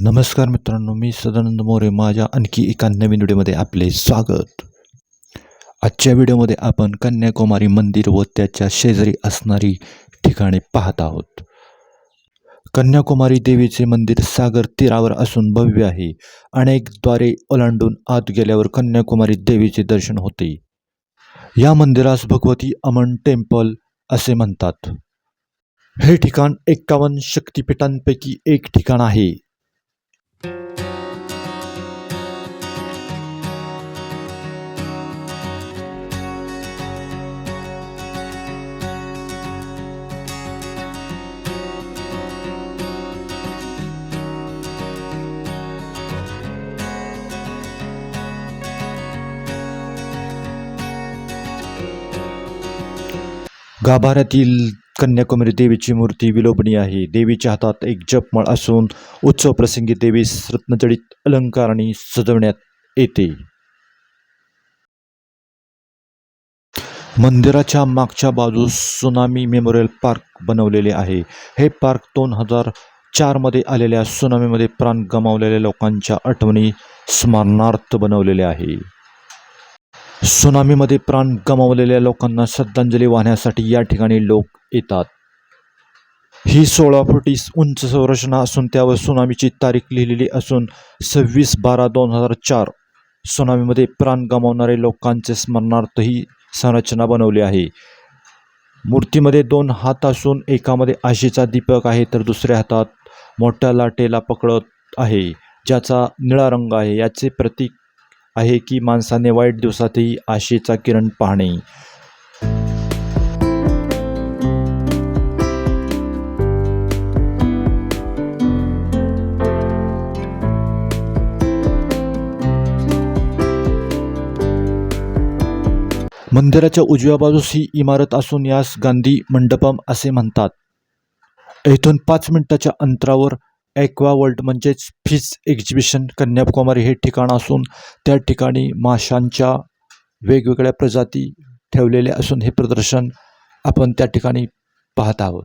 नमस्कार मित्रांनो मी सदानंद मोरे. माझ्या आणखी एका नवीन व्हिडिओमध्ये आपले स्वागत. आजच्या व्हिडिओमध्ये आपण कन्याकुमारी मंदिर व त्याच्या शेजारी असणारी ठिकाणे पाहत आहोत. कन्याकुमारी देवीचे मंदिर सागर तीरावर असून भव्य आहे. अनेकद्वारे ओलांडून आत गेल्यावर कन्याकुमारी देवीचे दर्शन होते. या मंदिरास भगवती अमन टेम्पल असे म्हणतात. हे ठिकाण एक्कावन्न शक्तिपीठांपैकी एक ठिकाण आहे. गाभाऱ्यातील कन्याकुमारी देवीची मूर्ती विलोभनीय आहे. देवीच्या हातात एक जपमाळ असून उत्सव प्रसंगी देवीस रत्नजडित अलंकाराने सजवण्यात येते. मंदिराच्या मागच्या बाजूस सुनामी मेमोरियल पार्क बनवलेले आहे. हे पार्क दोन हजार चारमध्ये आलेल्या सुनामीमध्ये प्राण गमावलेल्या लोकांच्या आठवणी स्मरणार्थ बनवलेले आहे. सुनामीमध्ये प्राण गमावलेल्या लोकांना श्रद्धांजली वाहण्यासाठी या ठिकाणी लोक येतात. ही सोळा फुटी उंच संरचना असून त्यावर सुनामीची तारीख लिहिलेली असून सव्वीस बारा दोन हजार चार सुनामीमध्ये प्राण गमावणारे लोकांचे स्मरणार्थ ही संरचना बनवली आहे. मूर्तीमध्ये दोन हात असून एकामध्ये आशेचा दीपक आहे तर दुसऱ्या हातात मोठ्या लाटेला पकडत आहे ज्याचा निळा रंग आहे. याचे प्रतीक आहे की माणसाने वाईट दिवसातही आशेचा किरण पाहणे. मंदिराच्या उजव्या बाजूस ही इमारत असून यास गांधी मंडपम असे म्हणतात. येथून पाच मिनिटाच्या अंतरावर ॲक्वा वर्ल्ड म्हणजेच फिश एक्झिबिशन कन्याकुमारी हे ठिकाण असून त्या ठिकाणी माशांच्या वेगवेगळ्या प्रजाती ठेवलेल्या असून हे प्रदर्शन आपण त्या ठिकाणी पाहत आहोत.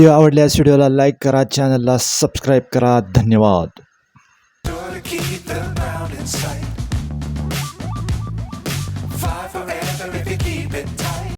Video आवडल्यास व्हिडिओला लाईक करा चॅनलला सबस्क्राईब करा. धन्यवाद.